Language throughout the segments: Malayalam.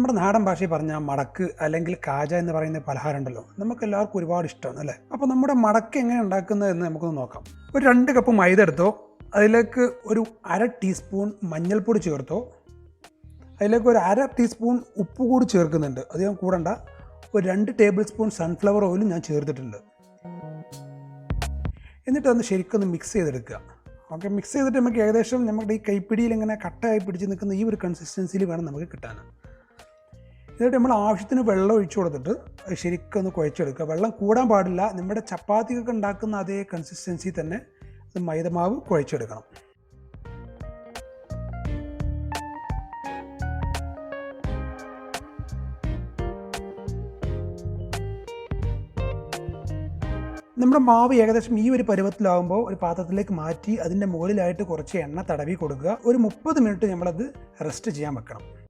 നമ്മുടെ നാടൻ ഭാഷയിൽ പറഞ്ഞാൽ മടക്ക് അല്ലെങ്കിൽ കാജ എന്ന് പറയുന്ന പലഹാരം ഉണ്ടല്ലോ. നമുക്ക് എല്ലാവർക്കും ഒരുപാട് ഇഷ്ടമാണ് അല്ലേ? അപ്പോൾ നമ്മുടെ മടക്ക് എങ്ങനെ ഉണ്ടാക്കുന്നതെന്ന് നമുക്കൊന്ന് നോക്കാം. ഒരു രണ്ട് കപ്പ് മൈദ എടുത്തോ അതിലേക്ക് ഒരു അര ടീസ്പൂൺ മഞ്ഞൾപ്പൊടി ചേർത്തോ അതിലേക്ക് ഒരു അര ടീസ്പൂൺ ഉപ്പ് കൂടി ചേർക്കുന്നുണ്ട്. അധികം കൂടണ്ട. ഒരു രണ്ട് ടേബിൾ സ്പൂൺ സൺഫ്ലവർ ഓയിലും ഞാൻ ചേർത്തിട്ടുണ്ട്. എന്നിട്ട് ഒന്ന് ശരിക്കൊന്ന് മിക്സ് ചെയ്തെടുക്കുക. ഓക്കെ മിക്സ് ചെയ്തിട്ട് നമുക്ക് ഏകദേശം നമ്മുടെ ഈ കൈപ്പിടിയിൽ ഇങ്ങനെ കട്ടയായി പിടിച്ച് നിൽക്കുന്ന ഈ ഒരു കൺസിസ്റ്റൻസിയിൽ വേണം നമുക്ക് കിട്ടാൻ. എന്നിട്ട് നമ്മൾ ആവശ്യത്തിന് വെള്ളം ഒഴിച്ചു കൊടുത്തിട്ട് ശരിക്കൊന്ന് കുഴച്ചെടുക്കുക. വെള്ളം കൂടാൻ പാടില്ല. നമ്മുടെ ചപ്പാത്തിക്കൊക്കെ ഉണ്ടാക്കുന്ന അതേ കൺസിസ്റ്റൻസി തന്നെ അത് മൈദമാവ് കുഴച്ചെടുക്കണം. നമ്മുടെ മാവ് ഏകദേശം ഈ ഒരു പരുവത്തിലാകുമ്പോൾ ഒരു പാത്രത്തിലേക്ക് മാറ്റി അതിന്റെ മുകളിലായിട്ട് കുറച്ച് എണ്ണ തടവി കൊടുക്കുക. ഒരു മുപ്പത് മിനിറ്റ് നമ്മളത് റെസ്റ്റ് ചെയ്യാൻ വെക്കണം.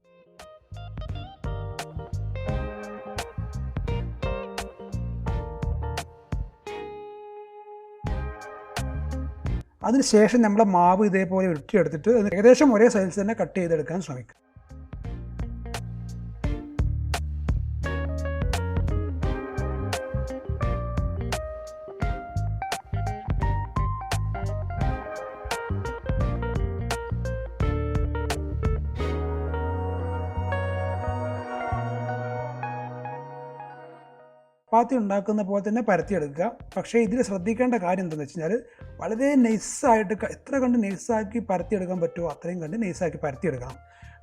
അതിനുശേഷം നമ്മുടെ മാവ് ഇതേപോലെ ഉരുട്ടിയെടുത്തിട്ട് അത് ഏകദേശം ഒരേ സൈസ് തന്നെ കട്ട് ചെയ്തെടുക്കാൻ ശ്രമിക്കുക ചപ്പാത്തി ഉണ്ടാക്കുന്ന പോലെ തന്നെ പരത്തിയെടുക്കുക. പക്ഷേ ഇതിൽ ശ്രദ്ധിക്കേണ്ട കാര്യം എന്താണെന്ന് വെച്ച് കഴിഞ്ഞാൽ വളരെ നൈസായിട്ട് എത്ര കണ്ട് നൈസാക്കി പരത്തിയെടുക്കാൻ പറ്റുമോ അത്രയും കണ്ട് നൈസാക്കി പരത്തിയെടുക്കണം.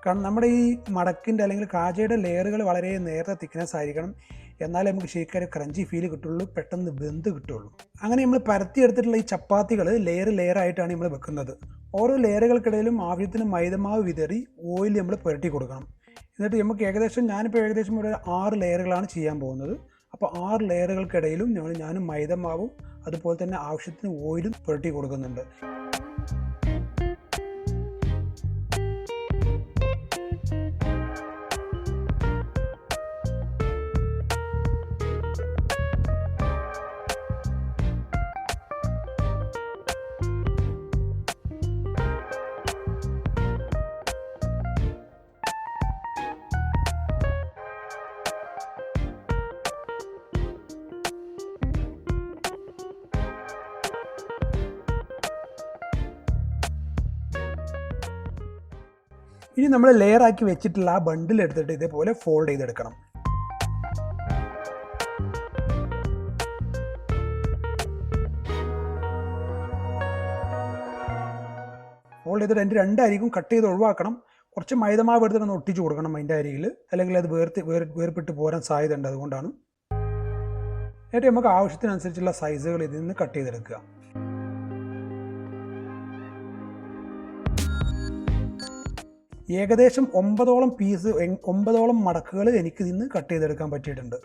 കാരണം നമ്മുടെ ഈ മടക്കിന്റെ അല്ലെങ്കിൽ കാജയുടെ ലെയറുകൾ വളരെ നേരത്തെ തിക്നെസ് ആയിരിക്കണം. എന്നാലേ നമുക്ക് ശരിക്കും ഒരു ക്രഞ്ചി ഫീൽ കിട്ടുള്ളൂ പെട്ടെന്ന് വെന്ത് കിട്ടുള്ളൂ. അങ്ങനെ നമ്മൾ പരത്തിയെടുത്തിട്ടുള്ള ഈ ചപ്പാത്തികൾ ലെയർ ലെയർ ആയിട്ടാണ് നമ്മൾ വെക്കുന്നത്. ഓരോ ലെയറുകൾക്കിടയിലും ആവശ്യത്തിന് മൈദമാവ് വിതറി ഓയിൽ നമ്മൾ പുരട്ടി കൊടുക്കണം. എന്നിട്ട് നമുക്ക് ഏകദേശം ഞാനിപ്പോൾ ഏകദേശം ഒരു ആറ് ലെയറുകളാണ് ചെയ്യാൻ പോകുന്നത്. അപ്പോൾ ആറ് ലെയറുകൾക്കിടയിലും ഞങ്ങൾ ഞാനും മൈദമാവും അതുപോലെ തന്നെ ആവശ്യത്തിന് ഓയിലും പുരട്ടി കൊടുക്കുന്നുണ്ട്. ഇനി നമ്മൾ ലെയർ ആക്കി വെച്ചിട്ടുള്ള ആ ബണ്ടിൽ എടുത്തിട്ട് ഇതേപോലെ ഫോൾഡ് ചെയ്തെടുക്കണം. ഫോൾഡ് ചെയ്തിട്ട് അതിന്റെ രണ്ടായിരിക്കും കട്ട് ചെയ്ത് ഒഴിവാക്കണം. കുറച്ച് മൈദമാവ് എടുത്തിട്ട് ഒന്ന് ഒട്ടിച്ചു കൊടുക്കണം അതിന്റെ അരിയിൽ അല്ലെങ്കിൽ അത് വേർത്ത് വേർ വേർപെട്ട് പോരാൻ സാധ്യത ഉണ്ട് അതുകൊണ്ടാണ്. എന്നിട്ട് നമുക്ക് ആവശ്യത്തിനനുസരിച്ചുള്ള സൈസുകൾ ഇതിൽ നിന്ന് കട്ട് ചെയ്തെടുക്കുക. ഏകദേശം ഒമ്പതോളം പീസ് ഒമ്പതോളം മടക്കുകൾ എനിക്ക് നിന്ന് കട്ട് ചെയ്തെടുക്കാൻ പറ്റിയിട്ടുണ്ട്.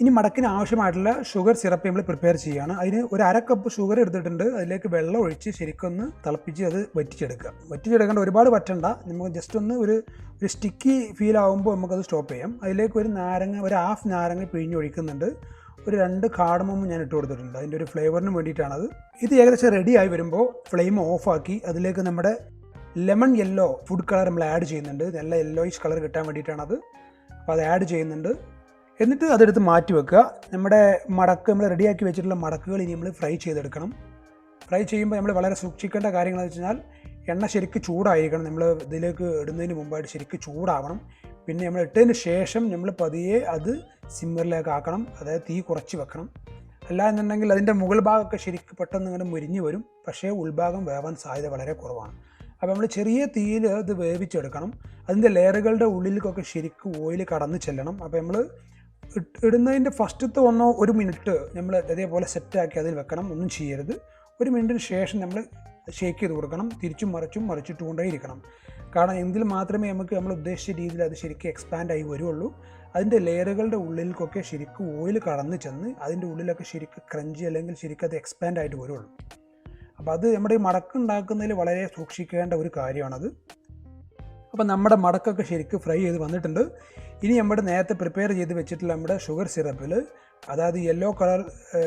ഇനി മടക്കിന് ആവശ്യമായിട്ടുള്ള ഷുഗർ സിറപ്പ് നമ്മൾ പ്രിപ്പയർ ചെയ്യുകയാണ് അതിന് ഒരു അര കപ്പ് ഷുഗർ എടുത്തിട്ടുണ്ട്. അതിലേക്ക് വെള്ളം ഒഴിച്ച് ശരിക്കൊന്ന് തിളപ്പിച്ച് അത് വറ്റിച്ചെടുക്കുക. വറ്റിച്ചെടുക്കേണ്ട ഒരുപാട് പറ്റണ്ട. നമുക്ക് ജസ്റ്റ് ഒന്ന് ഒരു ഒരു സ്റ്റിക്കി ഫീൽ ആകുമ്പോൾ നമുക്കത് സ്റ്റോപ്പ് ചെയ്യാം. അതിലേക്ക് ഒരു നാരങ്ങ ഒരു ഹാഫ് നാരങ്ങ പിഴിഞ്ഞ് ഒഴിക്കുന്നുണ്ട്. ഒരു രണ്ട് കാടമും ഞാൻ ഇട്ട് കൊടുത്തിട്ടുണ്ട്. അതിന്റെ ഒരു ഫ്ലേവറിന് വേണ്ടിയിട്ടാണത്. ഇത് ഏകദേശം റെഡി ആയി വരുമ്പോൾ ഫ്ലെയിം ഓഫാക്കി അതിലേക്ക് നമ്മുടെ ലെമൺ യെല്ലോ ഫുഡ് കളർ നമ്മൾ ആഡ് ചെയ്യുന്നുണ്ട്. നല്ല യെല്ലോയിഷ് കളർ കിട്ടാൻ വേണ്ടിയിട്ടാണത്. അപ്പോൾ അത് ആഡ് ചെയ്യുന്നുണ്ട്. എന്നിട്ട് അതെടുത്ത് മാറ്റി വെക്കുക. നമ്മുടെ മടക്ക് നമ്മൾ റെഡിയാക്കി വെച്ചിട്ടുള്ള മടക്കുകൾ ഇനി നമ്മൾ ഫ്രൈ ചെയ്തെടുക്കണം. ഫ്രൈ ചെയ്യുമ്പോൾ നമ്മൾ വളരെ സൂക്ഷിക്കേണ്ട കാര്യങ്ങൾ എന്ന് വെച്ചാൽ എണ്ണ ശരിക്ക് ചൂടായിരിക്കണം. നമ്മൾ ഇതിലേക്ക് ഇടുന്നതിന് മുമ്പായിട്ട് ശരിക്ക് ചൂടാവണം. പിന്നെ നമ്മൾ ഇട്ടതിന് ശേഷം നമ്മൾ പതിയെ അത് സിമ്മറിലേക്ക് ആക്കണം. അതായത് തീ കുറച്ച് വെക്കണം. അല്ല എന്നുണ്ടെങ്കിൽ അതിന്റെ മുകൾ ഭാഗമൊക്കെ ശരിക്ക് പെട്ടെന്ന് ഇങ്ങനെ മുരിഞ്ഞ് വരും. പക്ഷേ ഉൾഭാഗം വേവാൻ സാധ്യത വളരെ കുറവാണ്. അപ്പോൾ നമ്മൾ ചെറിയ തീയിൽ ഇത് വേവിച്ചെടുക്കണം. അതിന്റെ ലെയറുകളുടെ ഉള്ളിലേക്കൊക്കെ ശരിക്കും ഓയിൽ കടന്ന് ചെല്ലണം. അപ്പോൾ നമ്മൾ ഇടുന്നതിന്റെ ഫസ്റ്റത്തെ ഒന്നോ ഒരു മിനിറ്റ് നമ്മൾ അതേപോലെ സെറ്റാക്കി അതിൽ വെക്കണം. ഒന്നും ചെയ്യരുത്. ഒരു മിനിറ്റിന് ശേഷം നമ്മൾ ഷേക്ക് ചെയ്ത് കൊടുക്കണം. തിരിച്ചും മറിച്ചും മറിച്ചിട്ട് കൊണ്ടേ ഇരിക്കണം. കാരണം എങ്കിൽ മാത്രമേ നമുക്ക് നമ്മൾ ഉദ്ദേശിച്ച രീതിയിൽ അത് ശരിക്കും എക്സ്പാൻഡ് ആയി വരുള്ളൂ. അതിന്റെ ലെയറുകളുടെ ഉള്ളിലേക്കൊക്കെ ശരിക്കും ഓയിൽ കടന്ന് ചെന്ന് അതിന്റെ ഉള്ളിലൊക്കെ ശരിക്കും ക്രഞ്ചി അല്ലെങ്കിൽ ശരിക്കും അത് എക്സ്പാൻഡ് ആയിട്ട് വരുള്ളൂ. അപ്പോൾ അത് നമ്മുടെ ഈ മടക്കുണ്ടാക്കുന്നതിൽ വളരെ സൂക്ഷിക്കേണ്ട ഒരു കാര്യമാണത്. അപ്പോൾ നമ്മുടെ മടക്കൊക്കെ ശരിക്കും ഫ്രൈ ചെയ്ത് വന്നിട്ടുണ്ട്. ഇനി നമ്മുടെ നേരത്തെ പ്രിപ്പയർ ചെയ്ത് വെച്ചിട്ടുള്ള നമ്മുടെ ഷുഗർ സിറപ്പിൽ അതായത് യെല്ലോ കളർ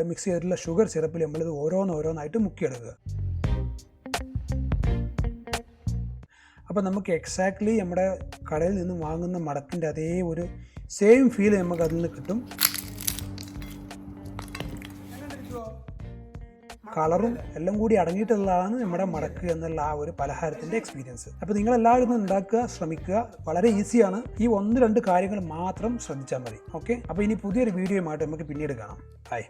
മിക്സ് ചെയ്തിട്ടുള്ള ഷുഗർ സിറപ്പിൽ നമ്മളിത് ഓരോന്നോരോന്നായിട്ട് മുക്കിയെടുക്കുക. അപ്പോൾ നമുക്ക് എക്സാക്ട്ലി നമ്മുടെ കടയിൽ നിന്ന് വാങ്ങുന്ന മടക്കിന്റെ അതേ ഒരു സെയിം ഫീൽ നമുക്ക് അതിൽ നിന്ന് കിട്ടും. കളറും എല്ലാം കൂടി അടങ്ങിയിട്ടുള്ളതാണ് നമ്മുടെ മടക്ക് എന്നുള്ള ആ ഒരു പലഹാരത്തിന്റെ എക്സ്പീരിയൻസ് അപ്പോൾ നിങ്ങൾ എല്ലാവരും ഉണ്ടാക്കുക ശ്രമിക്കുക. വളരെ ഈസിയാണ് ഈ ഒന്ന് രണ്ട് കാര്യങ്ങൾ മാത്രം ശ്രദ്ധിച്ചാൽ മതി. ഓക്കെ അപ്പോൾ ഇനി പുതിയൊരു വീഡിയോയുമായിട്ട് നമുക്ക് പിന്നീട് കാണാം. ബൈ